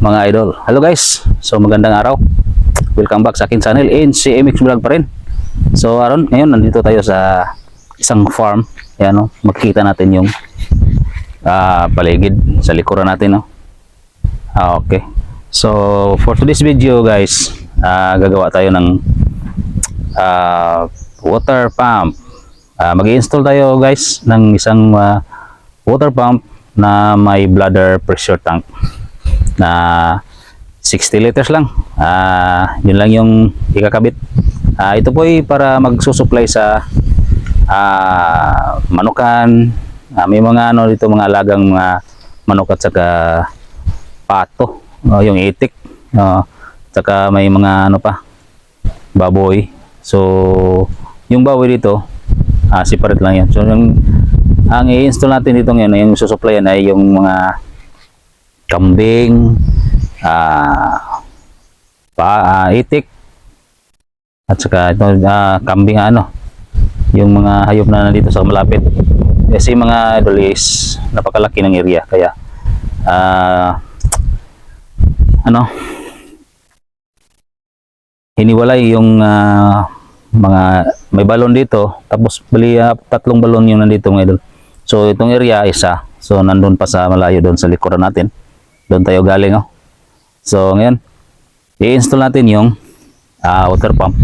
mga idol. Hello guys. So magandang araw. Welcome back sa akin channel in CMX Vlog pa rin. So aron ngayon nandito tayo sa isang farm. Ayan no, makikita natin yung ah, paligid sa likuran natin no. Ah, okay. So for today's video guys, ah, gagawa tayo ng ah, water pump. Ah, mag-install tayo guys ng isang ah, water pump na may bladder pressure tank na 60 liters lang. Ah, yun lang yung ikakabit. Ah, ito po ay para magsusupply sa ah, manukan. Ah, may mga ano dito mga alagang mga manok at saka pato, oh, yung itik. Oh, saka may mga ano pa baboy. So, yung baboy dito, ah, separate lang yan. So, yung, ang i-install natin dito ngayon, yung susuplayan ay yung mga kambing, ah, pa, ah, itik, at saka ito, ah, kambing ano, yung mga hayop na nandito sa malapit. Kasi mga idol is napakalaki ng area, kaya, ah, ano, hiniwalay yung ah, mga may balon dito tapos bali ah, tatlong balon yung nandito mga idol. So itong area isa. So nandun pa sa malayo doon sa likuran natin doon tayo galing oh. So ngayon i-install natin yung ah, water pump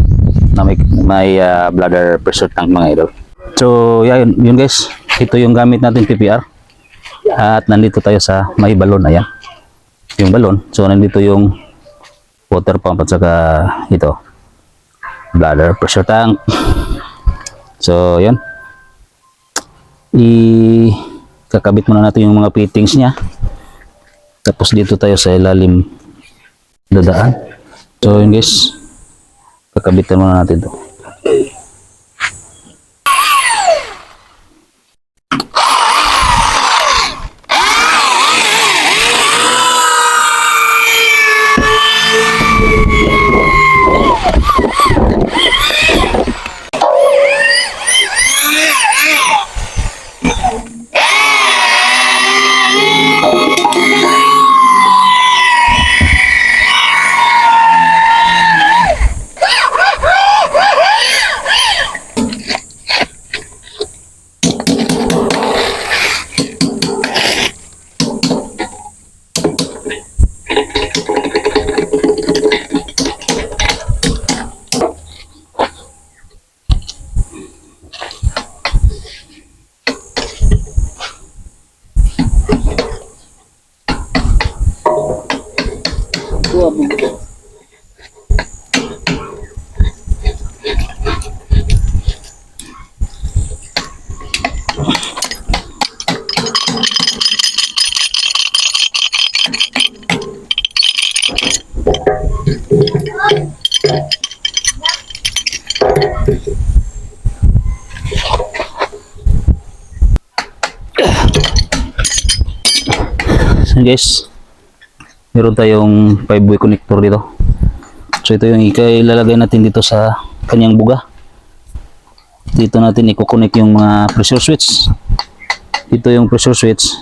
na may, may ah, bladder pressure tank mga idol. So yeah, yun, yun guys. Ito yung gamit natin PPR at nandito tayo sa may balon ayan. Yung balon. So nandito yung water pump at saka ito bladder pressure tank. So yun. I kakabit muna natin yung mga fittings niya tapos dito tayo sa ilalim dadaan so yun guys. Kakabitan muna natin to So guys, meron tayong 5-way connector dito. So ito yung ikailalagay natin dito sa kanyang buga. Dito natin i-connect yung mga pressure switch. Dito yung pressure switch.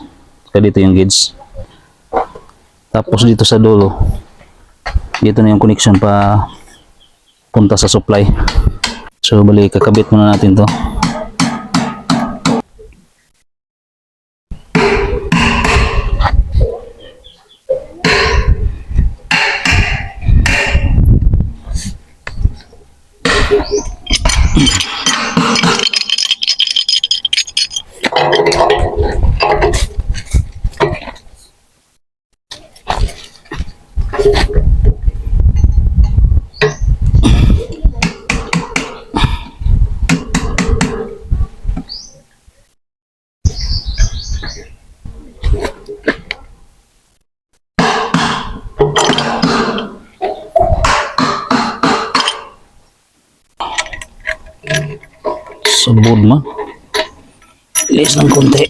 Saka dito yung gauge. Tapos dito sa dulo. Dito na yung connection pa punta sa supply. So bali kakabit muna natin to. Subod man. Liis ng konti.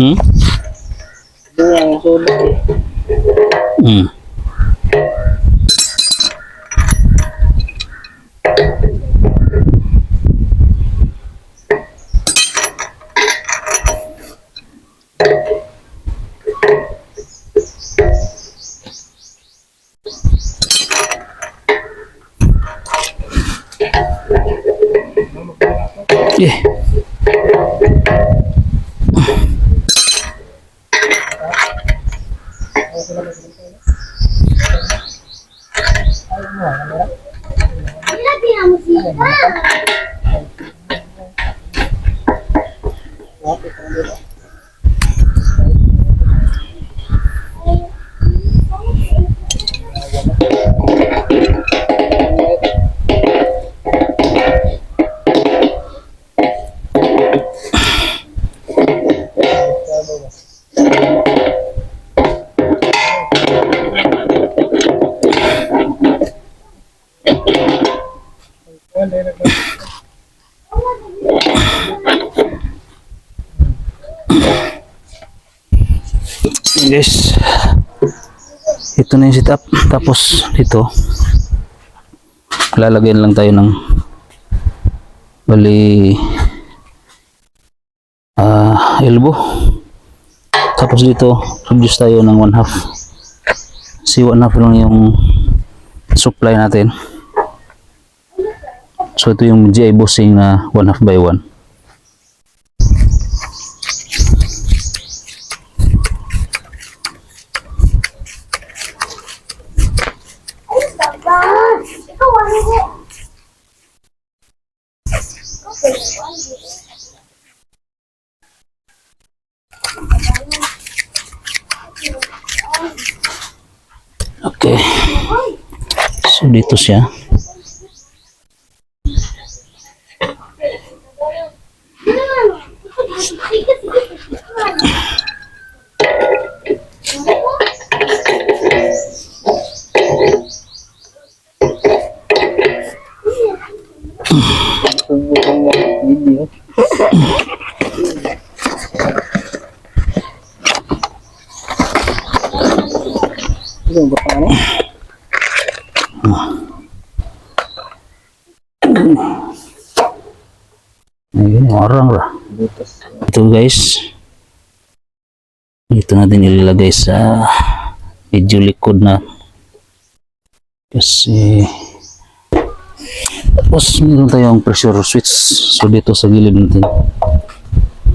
Hmm? Grabe! guys ito na yung setup. Tapos dito lalagyan lang tayo ng bali uh, elbow. Tapos dito reduce tayo ng 1 half. Si 1 half lang yung supply natin. So ito yung GI bossing na 1 half by 1 Okay. So dito siya. Ayun, orang ra. Butas. Ito guys. Dito natin ilalagay sa medyo likod na. Kasi tapos meron tayong pressure switch. So dito sa gilid natin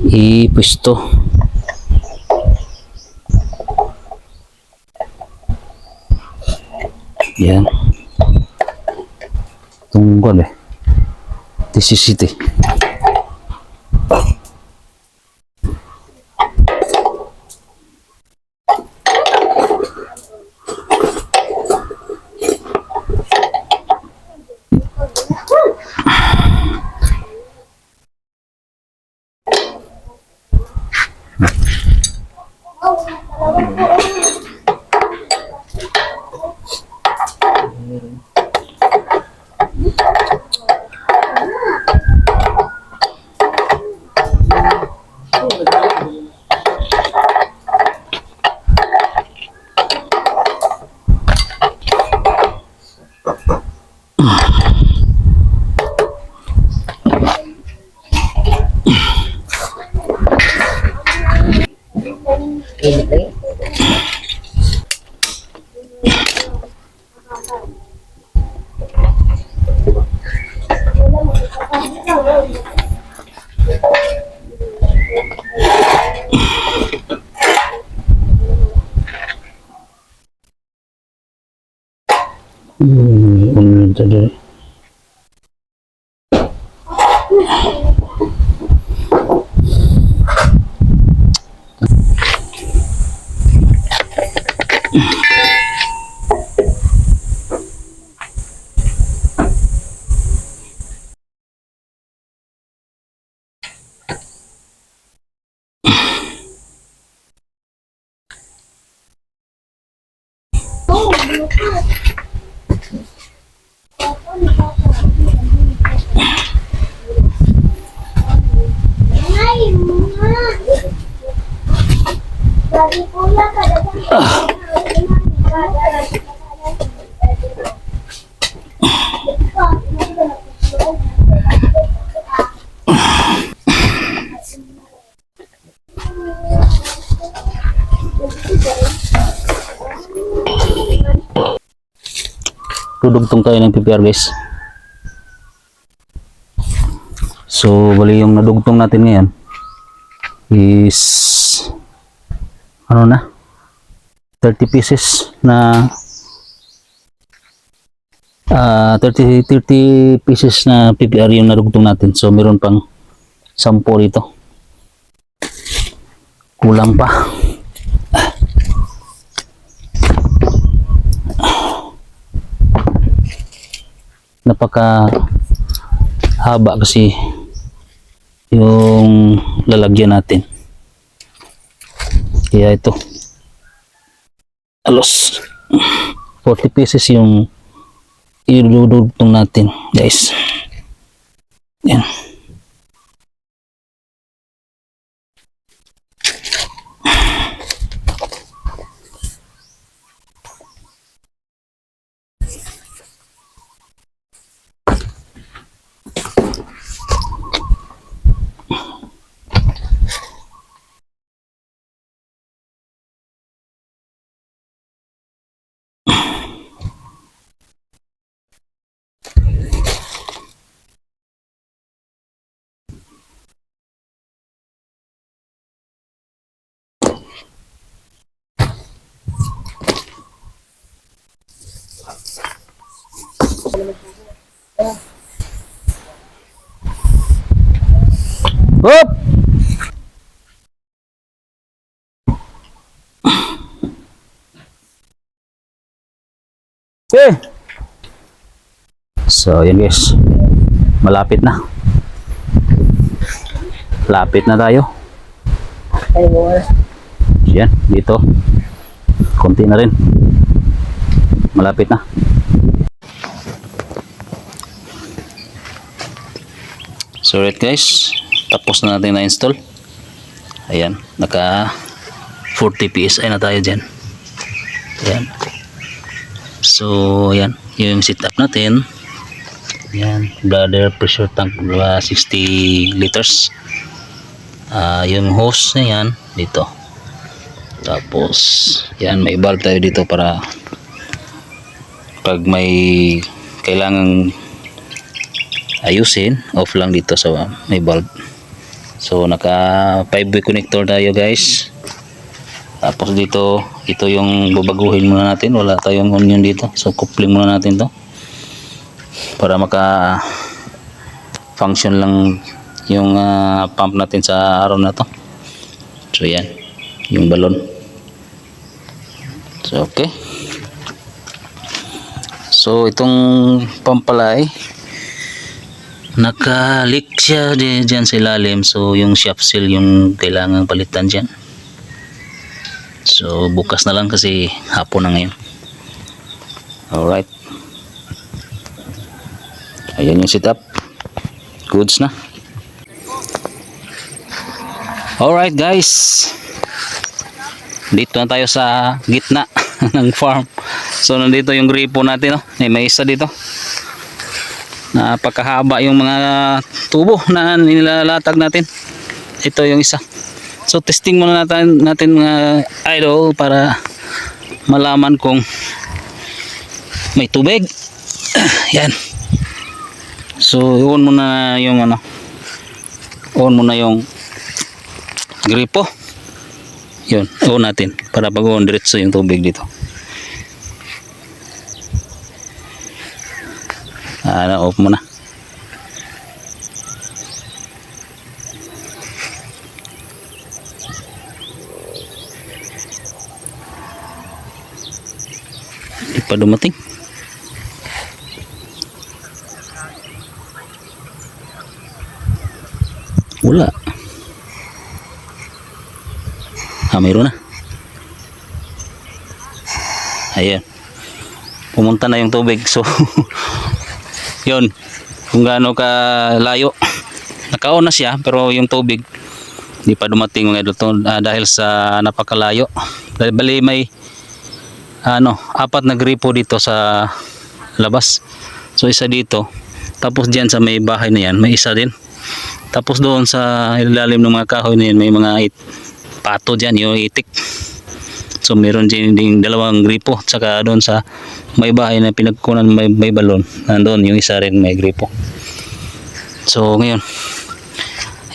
ipwisto. Yan. Tungkol eh. TCCT. Init Yeah. Dudugtong tayo ng PPR guys. So, bali yung nadugtong natin ngayon is ano na 30 pieces na ah 30 30 pieces na PPR yung nadugtong natin. So, meron pang 10 dito. Kulang pa. Napaka haba kasi yung lalagyan natin. Kaya ito alos 40 pieces yung iludugtong natin guys. Yan Hop! Okay. So, yun guys. Malapit na. Lapit na tayo. Yan, dito. Konti na rin. Malapit na. So, right guys. Tapos na natin na-install. Ayan, naka 40 PSI na tayo dyan. Ayan. So, ayan. Yung setup natin. Ayan, bladder pressure tank uh, 60 liters. Ah, yung hose na yan dito. Tapos, yan, may valve tayo dito para pag may kailangang ayusin, off lang dito sa may valve. So, naka 5-way connector tayo guys. Tapos dito, ito yung babaguhin muna natin. Wala tayong onion dito. So, coupling muna natin to para maka function lang yung ah, pump natin sa araw na to. So, yan. Yung balon. So, okay. So, itong pump pala ay naka-leak siya dyan sa ilalim. So, yung shaft seal yung kailangan palitan dyan. So, bukas na lang kasi hapon na ngayon. Alright. Ayan yung setup. Goods na. Alright guys. Dito na tayo sa gitna ng farm. So nandito yung gripo natin. No? May, may isa dito. Napakahaba yung mga tubo na nilalatag natin. Ito yung isa. So testing muna natin, natin mga idol para malaman kung may tubig. Yan. So, on muna yung ano. On muna yung gripo. Yun, on natin para pag on diretso yung tubig dito. Ano, off muna. Hindi pa dumating. Wala. Ah, mayroon na. Ayan. pumunta na yung tubig. So, yun. Kung gaano ka layo. Nakaon na siya, pero yung tubig, hindi pa dumating mga ah, dahil sa napakalayo. Bali may ano, apat na gripo dito sa labas. So isa dito. Tapos diyan sa may bahay na yan, may isa din. Tapos doon sa ilalim ng mga kahoy na yan, may mga it, pato diyan, yung itik. So meron din ding dalawang gripo. Tsaka doon sa may bahay na pinagkunan may, may balon. Nandoon yung isa rin may gripo. So ngayon,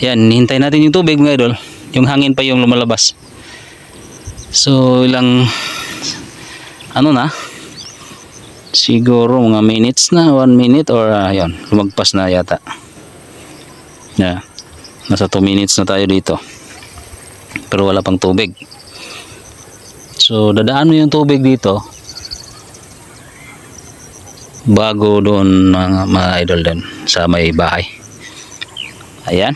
yan, hintay natin yung tubig mga idol. Yung hangin pa yung lumalabas. So ilang ano na siguro mga minutes na 1 minute or uh, yun lumagpas na yata yeah. nasa 2 minutes na tayo dito pero wala pang tubig so dadaan mo yung tubig dito bago doon mga, mga idol din sa may bahay ayan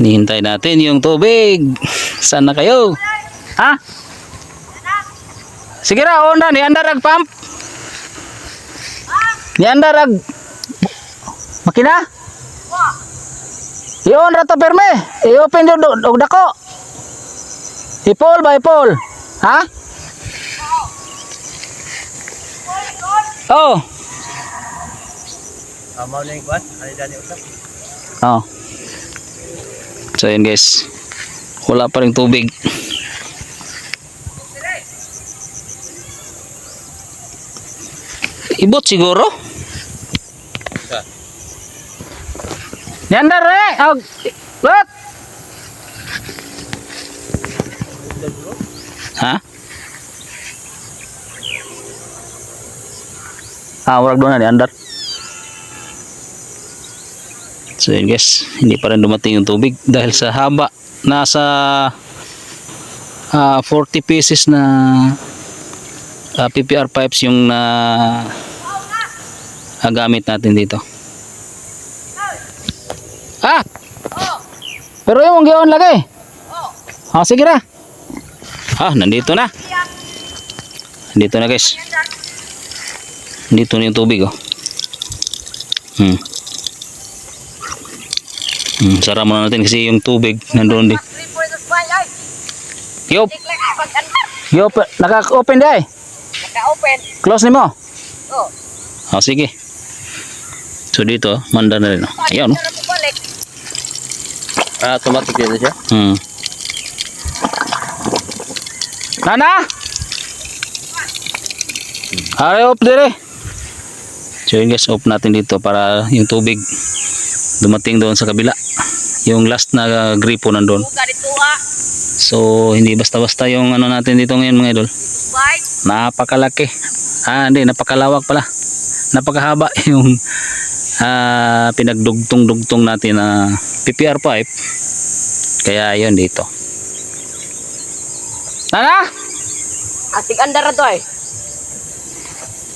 hinihintay natin yung tubig saan na kayo ha Sige ra, onda ni anda rag pump. Ni anda rag makina. Iyon ra to perme. I-open do do dako. Ipol ba ipol? Ha? Oh. Amaw na yung kwan? Dyan yung usap? Oh. So yun guys. Wala pa rin tubig. Ibot siguro? Yandar eh! Oh! Ah, warag doon na ni Andar. So yun guys, hindi pa rin dumating yung tubig dahil sa haba nasa ah, 40 pieces na ah, PPR pipes yung na ah, gamit natin dito. Ah! Pero yung giyon lagi. Ah, sige na. Ah, nandito na. Nandito na guys. Nandito na yung tubig oh. Hmm. Hmm, sara muna natin kasi yung tubig nandoon din. Yup, yup, naka-open di ay. Naka-open. Close ni mo. Oh. Oh, sige. So dito, manda na rin. oh. Ayan. oh. Ah, automatic yun siya? Hmm. Nana! Ay, off dire. So yun guys, off natin dito para yung tubig dumating doon sa kabila. Yung last na gripo nandun. So, hindi basta-basta yung ano natin dito ngayon mga idol. Napakalaki. Ah, hindi, napakalawak pala. Napakahaba yung ah, pinagdugtong-dugtong natin na PPR pipe. Kaya yun dito. Nana! Ating andar na to ay.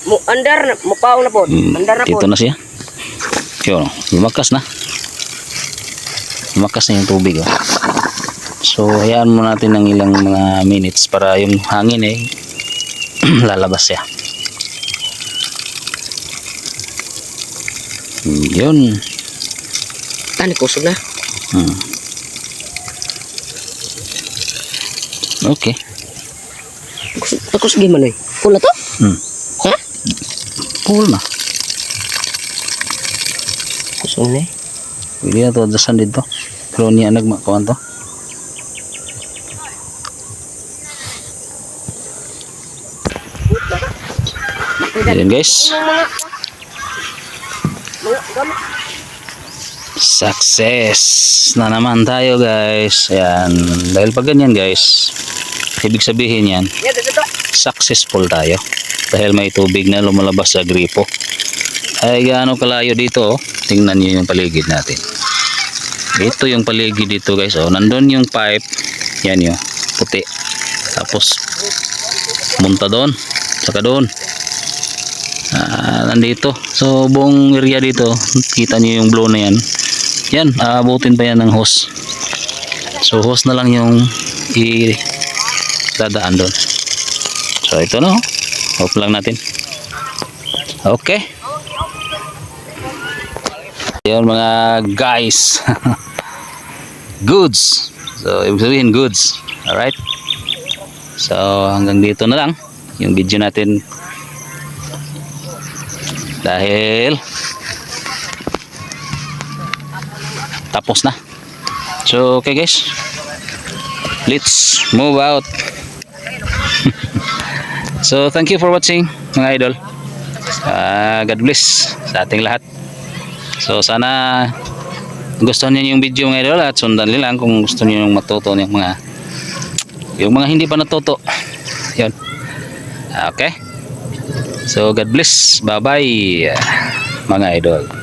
Mo andar na, mo paong na po. Hmm, Andar na po. dito na siya. Yun, lumakas na. Lumakas na yung tubig. Oh. So, hayaan mo natin ng ilang mga minutes para yung hangin eh lalabas siya. Yun. Tani kusog na. Hmm. Okay. Takus gimana eh? Pula to? Hmm. Cool na. Na eh. Pwede na to adjustan dito. Pero niya nagmakawan to. Ayan guys. Success na naman tayo guys. Ayan. Dahil pag ganyan guys, ibig sabihin yan, successful tayo. Dahil may tubig na lumalabas sa gripo. Ay gaano kalayo dito oh. Tingnan niyo yung paligid natin. Ito yung paligid dito guys. Oh, nandun yung pipe. Yan yung puti. Tapos munta doon. Saka doon. Ah, nandito. So buong area dito, kita niyo yung blow na yan. Yan, aabutin pa yan ng hose. So hose na lang yung i dadaan doon. So ito na oh. Off lang natin. Okay. Yun mga guys. goods. So, ibig sabihin goods. Alright. So, hanggang dito na lang yung video natin. Dahil tapos na. So, okay guys. Let's move out. So, thank you for watching mga idol. Ah, God bless sa ating lahat. So, sana gusto niyo yung video mga idol at sundan niyo lang kung gusto niyo yung matuto yung mga yung mga hindi pa natuto. Yun. Okay. So, God bless. Bye-bye mga idol.